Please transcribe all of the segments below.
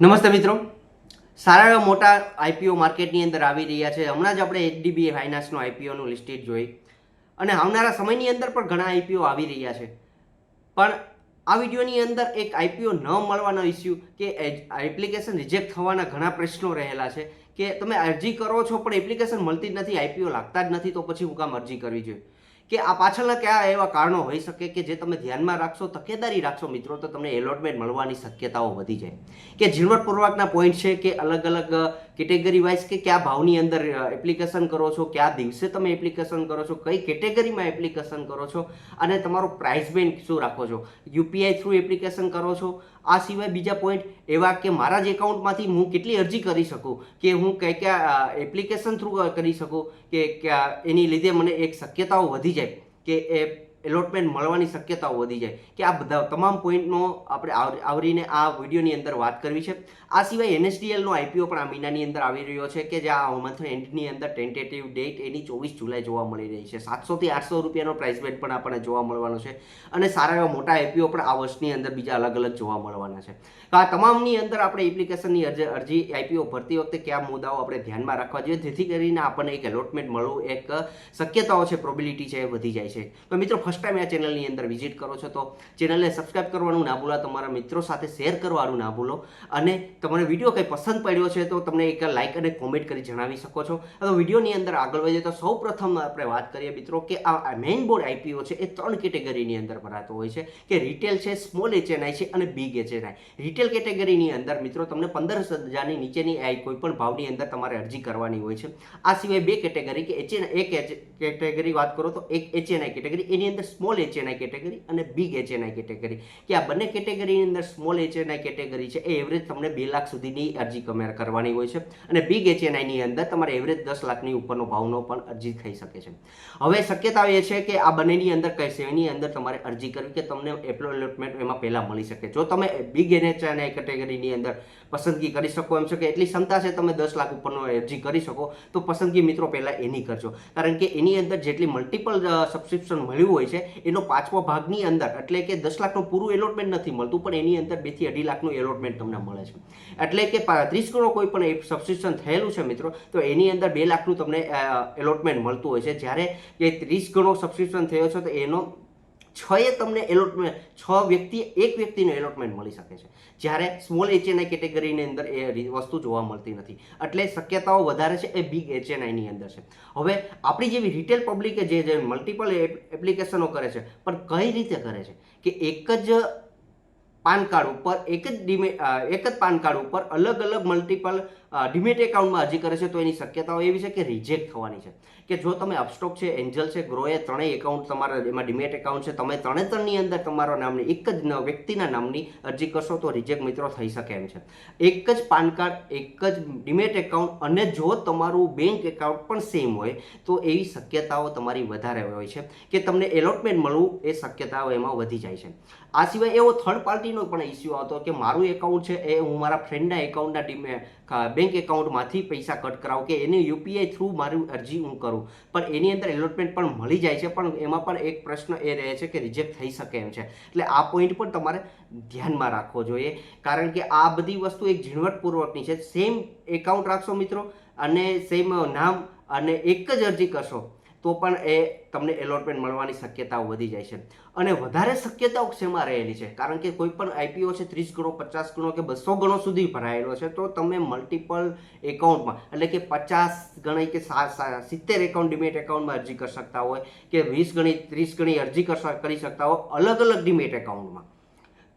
નમસ્તે મિત્રો. સારા એવા મોટા આઈપીઓ માર્કેટની અંદર આવી રહ્યા છે. હમણાં જ આપણે એચડીબી ફાઇનાન્સનું આઈપીઓનું લિસ્ટેડ જોઈ. અને આવનારા સમયની અંદર પણ ઘણા આઈપીઓ આવી રહ્યા છે. પણ આ વિડીયોની અંદર એક આઈપીઓ ન મળવાનો ઇસ્યુ કે એપ્લિકેશન રિજેક્ટ થવાના ઘણા પ્રશ્નો રહેલા છે. કે તમે અરજી કરો છો, પણ એપ્લિકેશન મળતી જ નથી આઈપીઓ લાગતા જ નથી, તો પછી હું કામ અરજી કરવી જોઈએ. કે આ પાછળના કયા એવા કારણો હોઈ શકે કે જે તમે ધ્યાનમાં રાખશો, તકેદારી રાખશો મિત્રો, તો તમને એલોટમેન્ટ મળવાની શક્યતાઓ વધી જાય. કે ઝીણવટપૂર્વકના પોઈન્ટ છે કે અલગ અલગ કેટેગરી વાઇઝ કે કયા ભાવની અંદર એપ્લિકેશન કરો છો, કયા દિવસે તમે એપ્લિકેશન કરો છો, કઈ કેટેગરીમાં એપ્લિકેશન કરો છો, અને તમારો પ્રાઇસ બેન્ડ શું રાખો છો. યુપીઆઈ થ્રુ એપ્લિકેશન કરો છો. આ સિવાય બીજા પોઈન્ટ એવા કે મારા જ એકાઉન્ટમાંથી હું કેટલી અરજી કરી શકું, કે હું કઈ કયા એપ્લિકેશન થ્રુ કરી શકું, કે કયા એની લીધે મને એક શક્યતાઓ વધી જાય કે એ એલોટમેન્ટ મળવાની શક્યતાઓ વધી જાય કે આ બધા તમામ પોઈન્ટનો આપણે આવરીને આ વિડીયોની અંદર વાત કરવી છે. આ સિવાય એનએસડીએલનો આઈપીઓ પણ આ મહિનાની અંદર આવી રહ્યો છે કે જે આ મંથ એન્ડની અંદર ટેન્ટેટિવ ડેટ એની ચોવીસ જુલાઈ જોવા મળી રહી છે. સાતસોથી આઠસો રૂપિયાનો પ્રાઇસ બેટ પણ આપણને જોવા મળવાનો છે અને સારા એવા મોટા આઈપીઓ પણ આ વર્ષની અંદર બીજા અલગ અલગ જોવા મળવાના છે. તો આ તમામની અંદર આપણે એપ્લિકેશનની અરજી અરજી આઈપીઓ ભરતી વખતે કયા મુદ્દાઓ આપણે ધ્યાનમાં રાખવા જોઈએ? જેથી કરીને આપણને એક એલોટમેન્ટ મળવું એક શક્યતાઓ છે પ્રોબિલિટી છે એ વધી જાય છે. તો મિત્રો ફર્સ્ટ ટાઈમ આ ચેનલની અંદર વિઝિટ કરો છો તો ચેનલને સબસ્ક્રાઇબ કરવાનું ના ભૂલો, તમારા મિત્રો સાથે શેર કરવાનું ના ભૂલો. અને તમને વીડિયો કંઈ પસંદ પડ્યો છે તો તમને એક લાઇક અને કોમેન્ટ કરી જણાવી શકો છો. તો વિડીયોની અંદર આગળ વધીએ તો સૌ આપણે વાત કરીએ મિત્રો કે આ મેઇન બોર્ડ આઈપીઓ છે એ ત્રણ કેટેગરીની અંદર ભરાતો હોય છે, કે રિટેલ છે સ્મોલ એચએનઆઈ છે અને બિગ એચએનઆઈ રિટેલ કેટેગરીની અંદર મિત્રો તમને પંદર હજારની નીચેની આઈ કોઈ પણ ભાવની અંદર તમારે અરજી કરવાની હોય છે. આ સિવાય બે કેટેગરી કે એચએન એક કેટેગરી વાત કરો તો એક એચએનઆઈ કેટેગરી એની અંદર સ્મોલ એચએનઆઈ કેટેગરી અને બિગ એચએનઆઈ કેટેગરી કે આ બંને કેટેગરીની અંદર સ્મોલ એચએનઆઈ કેટેગરી છે, એ એવરેજ તમને બે લાખ સુધીની અરજી કરવાની હોય છે. અને બિગ એચએનઆઈની અંદર તમારે એવરેજ દસ લાખની ઉપરનો ભાવનો પણ અરજી થઈ શકે છે. હવે શક્યતા એ છે કે આ બંનેની અંદર કઈ સેવાની અંદર તમારે અરજી કરવી કે તમને એપ્લોટમેન્ટ એમાં પહેલાં મળી શકે. જો તમે બિગ એચએનઆઈ કેટેગરીની અંદર પસંદગી કરી શકો એમ છો કે એટલી ક્ષમતા છે તમે દસ લાખ ઉપરનો અરજી કરી શકો, તો પસંદગી મિત્રો પહેલાં એની કરજો. કારણ કે એની અંદર જેટલી મલ્ટિપલ સબસ્ક્રિપ્શન મળ્યું હોય છે, એનો પાંચમો ભાગની અંદર, એટલે કે દસ લાખનું પૂરું એલોટમેન્ટ નથી મળતું, પણ એની અંદર બેથી અઢી લાખનું એલોટમેન્ટ તમને મળે છે. એટલે કે ત્રીસ ગણો કોઈ પણ સબસ્ક્રિપ્શન થયેલું છે મિત્રો, તો એની અંદર બે લાખનું તમને એલોટમેન્ટ મળતું હોય છે. જ્યારે એ ત્રીસ ગણો સબસ્ક્રિપ્શન થયો છે, તો એનો છ એ તમને એલોટમેન્ટ છ વ્યક્તિ, એક વ્યક્તિને એલોટમેન્ટ મળી શકે છે. જ્યારે સ્મોલ એચએનઆઈ કેટેગરીની અંદર એ વસ્તુ જોવા મળતી નથી. એટલે શક્યતાઓ વધારે છે એ બિગ એચએનઆઈની અંદર છે. હવે આપણી જેવી રિટેલ પબ્લિકે જે જે મલ્ટિપલ એપ્લિકેશનો કરે છે, પણ કઈ રીતે કરે છે? કે એક જ પાન કાર્ડ ઉપર, એક જ ડિમે એક જ પાન કાર્ડ ઉપર અલગ અલગ મલ્ટિપલ ડિમેટ એકાઉન્ટમાં અરજી કરે છે તો એની શક્યતાઓ એવી છે કે રિજેક્ટ થવાની છે. કે જો તમે અપસ્ટોક છે એન્જલ છે ગ્રો એ ત્રણેય એકાઉન્ટ તમારા એમાં ડિમેટ એકાઉન્ટ છે, તમે ત્રણે ત્રણની અંદર તમારા નામની, એક જ વ્યક્તિના નામની અરજી કરશો તો રિજેક્ટ મિત્રો થઈ શકે એમ છે. એક જ પાન કાર્ડ, એક જ ડિમેટ એકાઉન્ટ અને જો તમારું બેંક એકાઉન્ટ પણ સેમ હોય, તો એવી શક્યતાઓ તમારી વધારે હોય છે કે તમને એલોટમેન્ટ મળવું એ શક્યતાઓ એમાં વધી જાય છે. આ સિવાય એવો થર્ડ પાર્ટીનો પણ ઇસ્યુ આવતો કે મારું એકાઉન્ટ છે એ હું મારા ફ્રેન્ડના એકાઉન્ટના ડીમે બેંક એકાઉન્ટમાંથી પૈસા કટ કરાવું કે એની યુપીઆઈ થ્રુ મારી અરજી હું કરું. પણ એની અંદર એલોટમેન્ટ પણ મળી જાય છે, પણ એમાં પણ એક પ્રશ્ન એ રહે છે કે રિજેક્ટ થઈ શકે એમ છે. એટલે આ પોઈન્ટ પણ તમારે ધ્યાનમાં રાખવો જોઈએ. કારણ કે આ બધી વસ્તુ એક ઝીણવટપૂર્વકની છે. સેમ એકાઉન્ટ રાખશો મિત્રો અને સેમ નામ અને એક જ અરજી કરશો. તો પણ એ તમને એલોટમેન્ટ મળવાની શક્યતાઓ વધી જાય છે. અને વધારે શક્યતાઓ શેમાં રહેલી છે? કારણ કે કોઈ પણ આઈપીઓ છે, ત્રીસ ગણો, પચાસ ગણો કે બસો ગણો સુધી ભરાયેલો છે, તો તમે મલ્ટિપલ એકાઉન્ટમાં એટલે કે પચાસ ગણી કે સિત્તેર એકાઉન્ટ ડિમેટ એકાઉન્ટમાં અરજી કરી શકતા હોય, કે વીસ ગણી, ત્રીસ ગણી અરજી કરી શકતા હોય અલગ અલગ ડિમેટ એકાઉન્ટમાં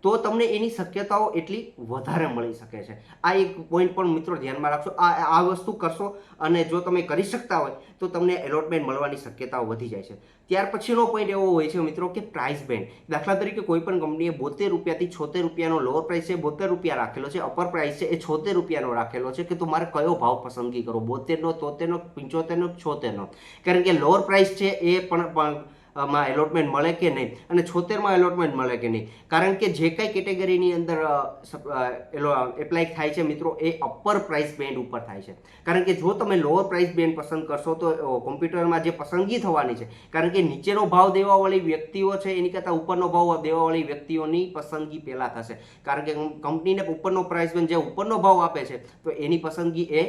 તો તમને એની શક્યતાઓ એટલી વધારે મળી શકે છે. આ એક પોઈન્ટ પણ મિત્રો ધ્યાનમાં રાખશો. આ આ વસ્તુ કરશો અને જો તમે કરી શકતા હોય, તો તમને એલોટમેન્ટ મળવાની શક્યતાઓ વધી જાય છે. ત્યાર પછીનો પોઈન્ટ એવો હોય છે મિત્રો કે પ્રાઇસ બેન્ડ દાખલા તરીકે કોઈ પણ કંપનીએ બોતેર રૂપિયાથી છોતેર રૂપિયાનો લોઅર પ્રાઇસ છે, બોતેર રૂપિયા રાખેલો છે અપર પ્રાઇસ છે, એ છોતેર રૂપિયાનો રાખેલો છે કે તમારે મારે કયો ભાવ પસંદગી કરો બોતેરનો, તોતેરનો, પંચોતેરનો છોતેરનો? કારણ કે લોઅર પ્રાઇસ છે એ પણ માં એલોટમેન્ટ મળે કે નહીં? અને છોતેરમાં એલોટમેન્ટ મળે કે નહીં? કારણ કે જે કંઈ કેટેગરીની અંદર એપ્લાય થાય છે મિત્રો, એ અપર પ્રાઇસ બેન્ડ ઉપર થાય છે. કારણ કે જો તમે લોઅર પ્રાઇસ બેન્ડ પસંદ કરશો તો કોમ્પ્યુટરમાં જે પસંદગી થવાની છે, કારણ કે નીચેનો ભાવ દેવાવાળી વ્યક્તિઓ છે, એની કરતાં ઉપરનો ભાવ દેવાવાળી વ્યક્તિઓની પસંદગી પહેલાં થશે. કારણ કે કંપનીને ઉપરનો પ્રાઇસ બેન્ડ જે ઉપરનો ભાવ આપે છે, તો એની પસંદગી એ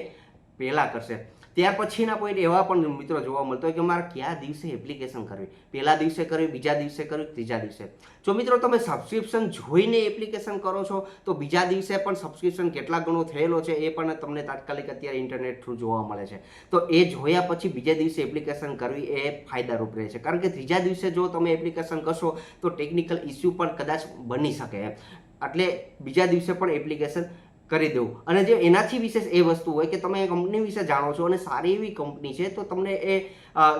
પહેલાં કરશે. ત્યાર પછીના પોઈન્ટ એવા પણ મિત્રો જોવા મળતો હોય કે મારે કયા દિવસે એપ્લિકેશન કરવી? પહેલા દિવસે કરવી, બીજા દિવસે કરવી, ત્રીજા દિવસે? જો મિત્રો તમે સબસ્ક્રિપ્શન જોઈને એપ્લિકેશન કરો છો, તો બીજા દિવસે પણ સબસ્ક્રિપ્શન કેટલા ગણો થયેલો છે એ પણ તમને તાત્કાલિક અત્યારે ઇન્ટરનેટ થ્રુ જોવા મળે છે. તો એ જોયા પછી બીજા દિવસે એપ્લિકેશન કરવી એ ફાયદારૂપ રહે છે. કારણ કે ત્રીજા દિવસે જો તમે એપ્લિકેશન કરશો, તો ટેકનિકલ ઇસ્યુ પણ કદાચ બની શકે એટલે બીજા દિવસે પણ એપ્લિકેશન કરી દેવું. અને જે એનાથી વિશેષ એ વસ્તુ હોય કે તમે એ કંપની વિશે જાણો છો અને સારી એવી કંપની છે, તો તમને એ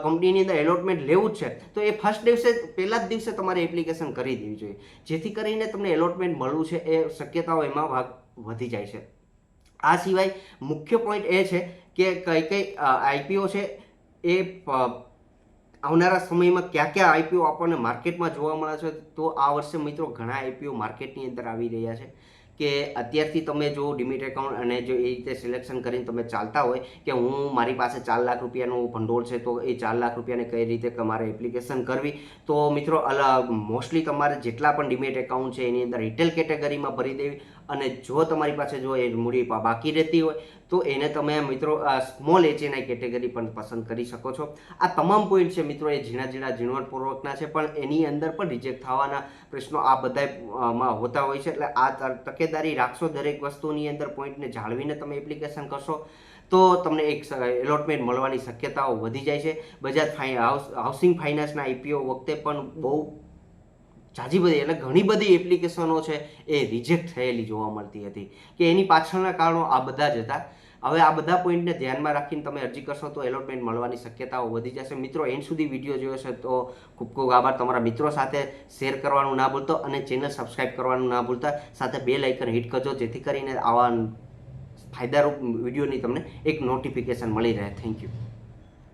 કંપનીની અંદર એલોટમેન્ટ લેવું જ છે. તો એ ફર્સ્ટ દિવસે, પહેલા જ દિવસે તમારે એપ્લિકેશન કરી દેવી જોઈએ. જેથી કરીને તમને એલોટમેન્ટ મળવું છે, એ શક્યતાઓ એમાં ભાગ વધી જાય છે. આ સિવાય મુખ્ય પોઈન્ટ એ છે કે કઈ કઈ આઈપીઓ છે, એ આવનારા સમયમાં કયા કયા આઈપીઓ આપણને માર્કેટમાં જોવા મળે છે, તો આ વર્ષે મિત્રો ઘણા આઈપીઓ માર્કેટની અંદર આવી રહ્યા છે. કે અત્યારથી તમે જો ડિમિટ એકાઉન્ટ અને જો એ રીતે સિલેક્શન કરીને તમે ચાલતા હોય કે હું મારી પાસે ચાર લાખ રૂપિયાનું ભંડોળ છે, તો એ ચાર લાખ રૂપિયાને કઈ રીતે તમારે એપ્લિકેશન કરવી? તો મિત્રો મોસ્ટલી તમારે જેટલા પણ ડિમેટ એકાઉન્ટ છે, એની અંદર રિટેલ કેટેગરીમાં ભરી દેવી અને જો તમારી પાસે જો એ મૂડી બાકી રહેતી હોય, તો એને તમે મિત્રો સ્મોલ એચએનઆઈ કેટેગરી પણ પસંદ કરી શકો છો. આ તમામ પોઈન્ટ છે મિત્રો, એ ઝીણા ઝીણા ઝીણવટપૂર્વકના છે, પણ એની અંદર પણ રિજેક્ટ થવાના પ્રશ્નો આ બધા માં હોતા હોય છે. એટલે આ ત- તકેદારી રાખશો દરેક વસ્તુની અંદર પોઈન્ટને જાળવીને તમે એપ્લિકેશન કરશો, તો તમને એક એલોટમેન્ટ મળવાની શક્યતાઓ વધી જાય છે. બજાજ ફાઈ હાઉસ, હાઉસિંગ ફાઇનાન્સના આઈપીઓ વખતે પણ બહુ જાજી બધી, એટલે ઘણી બધી એપ્લિકેશનો છે એ રિજેક્ટ થયેલી જોવા મળતી હતી. કે એની પાછળના કારણો આ બધા જ હતા. હવે આ બધા પોઈન્ટને ધ્યાનમાં રાખીને તમે અરજી કરશો તો એલોટમેન્ટ મળવાની શક્યતાઓ વધી જશે. મિત્રો એન્ડ સુધી વીડિયો જોયો છે તો ખૂબ ખૂબ આભાર. તમારા મિત્રો સાથે શેર કરવાનું ના ભૂલતો અને ચેનલ સબસ્ક્રાઇબ કરવાનું ના ભૂલતા. સાથે બે લાઇકન હિટ કરજો જેથી કરીને આવા ફાયદારૂપ વિડીયોની તમને એક નોટિફિકેશન મળી રહે. Thank you.